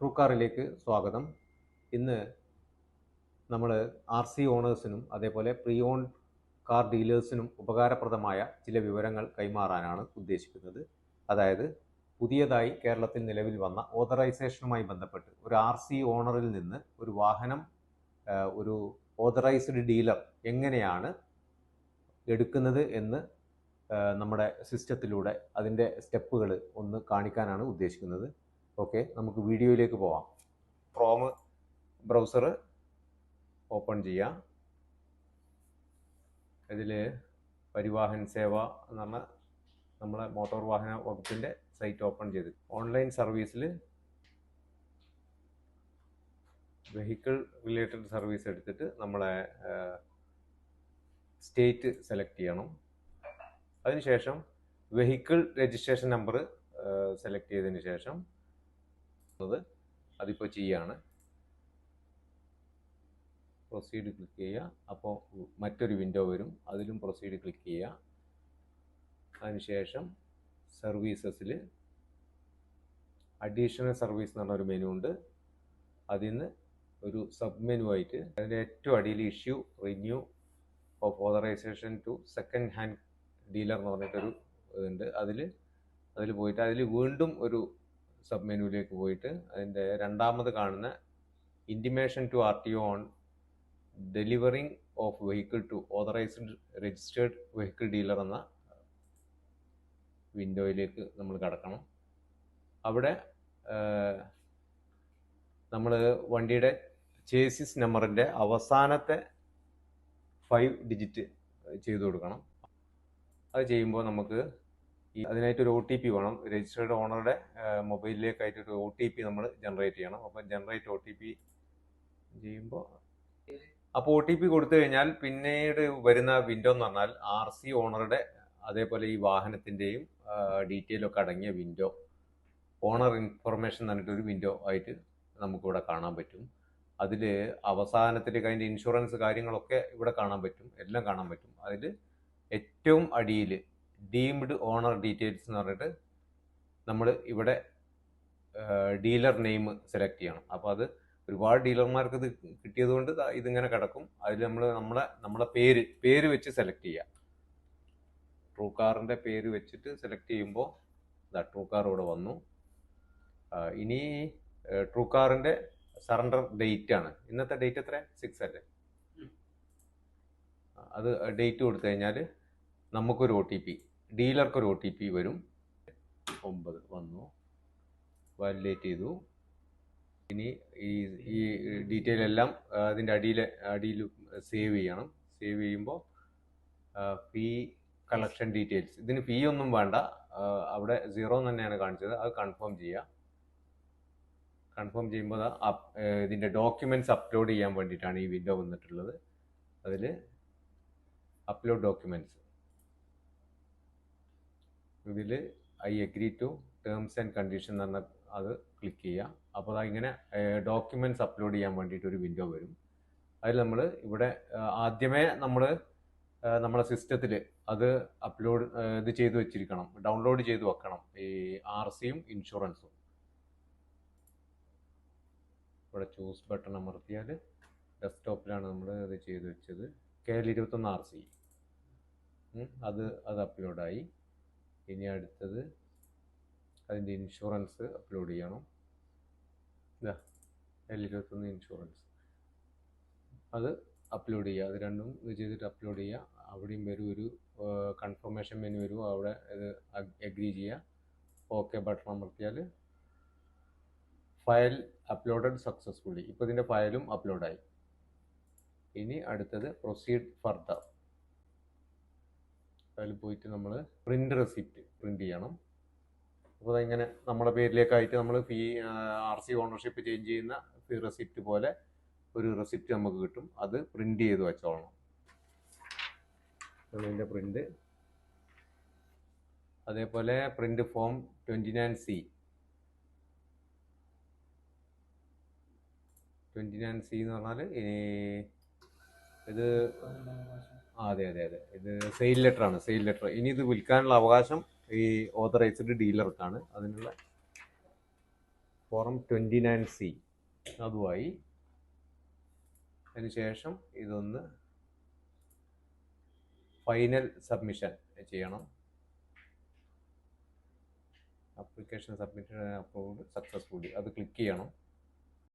True കാറിലേക്ക് സ്വാഗതം. ഇന്ന് നമ്മൾ ആർ സി ഓണേഴ്സിനും അതേപോലെ പ്രീ ഓൺ കാർ ഡീലേഴ്സിനും ഉപകാരപ്രദമായ ചില വിവരങ്ങൾ കൈമാറാനാണ് ഉദ്ദേശിക്കുന്നത്. അതായത് പുതിയതായി കേരളത്തിൽ നിലവിൽ വന്ന ഓതറൈസേഷനുമായി ബന്ധപ്പെട്ട് ഒരു ആർ സി ഓണറിൽ നിന്ന് ഒരു വാഹനം ഒരു ഓതറൈസ്ഡ് ഡീലർ എങ്ങനെയാണ് എടുക്കുന്നത് എന്ന് നമ്മുടെ സിസ്റ്റത്തിലൂടെ അതിന്റെ സ്റ്റെപ്പുകൾ ഒന്ന് കാണിക്കാനാണ് ഉദ്ദേശിക്കുന്നത്. ഓക്കെ നമുക്ക് വീഡിയോയിലേക്ക് പോവാം. ക്രോം ബ്രൗസർ ഓപ്പൺ ചെയ്യാം. ഇതിൽ പരിവാഹൻ സേവ എന്ന് പറഞ്ഞ നമ്മളെ മോട്ടോർ വാഹന വകുപ്പിന്റെ സൈറ്റ് ഓപ്പൺ ചെയ്ത്. ഓൺലൈൻ സർവീസിൽ വെഹിക്കിൾ റിലേറ്റഡ് സർവീസ് എടുത്തിട്ട് നമ്മളെ സ്റ്റേറ്റ് സെലക്ട് ചെയ്യണം. അതിനുശേഷം വെഹിക്കിൾ രജിസ്ട്രേഷൻ നമ്പർ സെലക്ട് ചെയ്തതിന് ശേഷം അത് അതിപ്പോൾ ചെയ്യാണ്. പ്രൊസീഡ് ക്ലിക്ക് ചെയ്യുക. അപ്പോൾ മറ്റൊരു വിൻഡോ വരും. അതിലും പ്രൊസീഡ് ക്ലിക്ക് ചെയ്യുക. അതിനുശേഷം സർവീസസിൽ അഡീഷണൽ സർവീസ് എന്ന് പറഞ്ഞൊരു മെനു ഉണ്ട്. അതിൽ നിന്ന് ഒരു സബ് മെനു ആയിട്ട് അതിന്റെ ഏറ്റവും അടിയിൽ issue renew of authorisation to second hand dealer എന്ന് പറഞ്ഞിട്ടൊരു ഇതുണ്ട്. അതിൽ അതിൽ പോയിട്ട് അതിൽ വീണ്ടും ഒരു സബ് മെനുവിലേക്ക് പോയിട്ട് അതിന്റെ രണ്ടാമത് കാണുന്ന intimation to R T O on delivering of vehicle to authorised registered vehicle dealer എന്ന വിൻഡോയിലേക്ക് നമ്മൾ കടക്കണം. അവിടെ നമ്മൾ വണ്ടിയുടെ ചേസിസ് നമ്പറിന്റെ അവസാനത്തെ ഫൈവ് ഡിജിറ്റ് ചെയ്തു കൊടുക്കണം. അത് ചെയ്യുമ്പോൾ നമുക്ക് ഈ അതിനായിട്ടൊരു ഒ ടി പി വേണം. രജിസ്റ്റേർഡ് ഓണറുടെ മൊബൈലിലേക്ക് ആയിട്ട് ഒരു ഒ ടി പി നമ്മൾ ജനറേറ്റ് ചെയ്യണം. അപ്പം ജനറേറ്റ് ഒ ടി പി ചെയ്യുമ്പോൾ അപ്പോൾ ഒ ടി പി കൊടുത്തു കഴിഞ്ഞാൽ പിന്നീട് വരുന്ന വിൻഡോ എന്ന് പറഞ്ഞാൽ ആർ സി ഓണറുടെ അതേപോലെ ഈ വാഹനത്തിന്റെയും ഡീറ്റെയിൽ ഒക്കെ അടങ്ങിയ വിൻഡോ ഓണർ ഇൻഫർമേഷൻ എന്ന് ഒരു വിൻഡോ ആയിട്ട് നമുക്കിവിടെ കാണാൻ പറ്റും. അതിൽ അവസാനത്തിലേക്ക് അതിന്റെ ഇൻഷുറൻസ് കാര്യങ്ങളൊക്കെ ഇവിടെ കാണാൻ പറ്റും. എല്ലാം കാണാൻ പറ്റും. അതിൽ ഏറ്റവും അടിയിൽ ഡീംഡ് ഓണർ ഡീറ്റെയിൽസ് എന്ന് പറഞ്ഞിട്ട് നമ്മൾ ഇവിടെ ഡീലർ നെയിം സെലക്ട് ചെയ്യണം. അപ്പോൾ അത് ഒരുപാട് ഡീലർമാർക്ക് ഇത് കിട്ടിയത് കൊണ്ട് ഇതിങ്ങനെ കിടക്കും. അതിൽ നമ്മൾ നമ്മളെ നമ്മളെ പേര് പേര് വെച്ച് സെലക്ട് ചെയ്യുക ട്രൂ കാറിന്റെ പേര് വെച്ചിട്ട് സെലക്ട് ചെയ്യുമ്പോൾ ഇതാ ട്രൂ കാർ ഇവിടെ വന്നു. ഇനി ട്രൂ കാറിന്റെ സറണ്ടർ ഡേറ്റ് ആണ്. ഇന്നത്തെ ഡേറ്റ് എത്ര സിക്സ് അല്ലേ? അത് ഡേറ്റ് കൊടുത്തു കഴിഞ്ഞാൽ നമുക്കൊരു ഒ ടി പി. ഡീലർക്കൊരു ഒ ടി പി വരും. ഒമ്പത് വന്നു. വാലിഡേറ്റ് ചെയ്തു. ഇനി ഈ ഈ ഡീറ്റെയിൽ എല്ലാം അതിന്റെ അടിയിൽ അടിയിൽ സേവ് ചെയ്യണം. സേവ് ചെയ്യുമ്പോൾ ഫീ കളക്ഷൻ ഡീറ്റെയിൽസ് ഇതിന് ഫീ ഒന്നും വേണ്ട. അവിടെ സീറോ തന്നെയാണ് കാണിച്ചത്. അത് കൺഫേം ചെയ്യുക കൺഫേം ചെയ്യുമ്പോൾ ഇതിന്റെ ഡോക്യുമെന്റ്സ് അപ്ലോഡ് ചെയ്യാൻ വേണ്ടിയിട്ടാണ് ഈ വിൻഡോ വന്നിട്ടുള്ളത്. അതിൽ അപ്ലോഡ് ഡോക്യുമെന്റ്സ് ഇതിൽ I agree to terms and condition എന്ന് പറഞ്ഞ അത് ക്ലിക്ക് ചെയ്യുക. അപ്പോൾ അത് ഇങ്ങനെ ഡോക്യുമെന്റ്സ് അപ്ലോഡ് ചെയ്യാൻ വേണ്ടിയിട്ട് ഒരു വിൻഡോ വരും. അതിൽ നമ്മൾ ഇവിടെ ആദ്യമേ നമ്മൾ നമ്മുടെ സിസ്റ്റത്തിൽ അത് അപ്ലോഡ് ഇത് ചെയ്ത് വെച്ചിരിക്കണം. ഡൗൺലോഡ് ചെയ്ത് വെക്കണം. ഈ ആർ സിയും ഇൻഷുറൻസും ഇവിടെ ചൂസ് ബട്ടൺ അമർത്തിയാൽ ഡെസ്ക്ടോപ്പിലാണ് നമ്മൾ അത് ചെയ്ത് വെച്ചത്. കെ എൽ ഇരുപത്തൊന്ന് ആർ സി അത് അത് അപ്ലോഡായി ഇനി അടുത്തത് അതിന്റെ ഇൻഷുറൻസ് അപ്ലോഡ് ചെയ്യണം. ഇതാ എൽ ഇരുപത്തൊന്ന് ഇൻഷുറൻസ് അത് അപ്ലോഡ് ചെയ്യുക. അത് രണ്ടും ഇത് ചെയ്തിട്ട് അപ്ലോഡ് ചെയ്യുക. അവിടെയും വരും ഒരു കൺഫർമേഷൻ മെനു വരും. അവിടെ ഇത് അഗ്രി ചെയ്യുക. ഓക്കെ ബട്ടൺ അമർത്തിയാൽ ഫയൽ അപ്ലോഡഡ് സക്സസ്ഫുള്ളി ഇപ്പോൾ ഇതിന്റെ ഫയലും അപ്ലോഡായി ഇനി അടുത്തത് പ്രൊസീഡ് ഫർദർ അതിൽ പോയിട്ട് നമ്മൾ പ്രിന്റ് റെസിപ്റ്റ് പ്രിന്റ് ചെയ്യണം. അപ്പോൾ അതിങ്ങനെ നമ്മുടെ പേരിലേക്കായിട്ട് നമ്മൾ fee R C ownership change ചെയ്യുന്ന ഫീ റെസിപ്റ്റ് പോലെ ഒരു റെസിപ്റ്റ് നമുക്ക് കിട്ടും. അത് പ്രിന്റ് ചെയ്ത് വെച്ചോളണം. അതിന്റെ പ്രിന്റ് അതേപോലെ print form twenty nine C twenty nine C എന്ന് പറഞ്ഞാൽ ഇത് അതെ അതെ അതെ. ഇത് സെയിൽ ലെറ്റർ ആണ് സെയിൽ ലെറ്റർ ഇനി ഇത് വിൽക്കാനുള്ള അവകാശം ഈ ഓതറൈസ്ഡ് ഡീലർക്കാണ് അതിനുള്ള ഫോറം ട്വന്റി നയൻ സി അതുമായി അതിനുശേഷം ഇതൊന്ന് ഫൈനൽ സബ്മിഷൻ ചെയ്യണം. അപ്ലിക്കേഷൻ സബ്മിറ്റ് അപ്രൂവ്ഡ് സക്സസ്ഫുള്ളി അത് ക്ലിക്ക് ചെയ്യണം.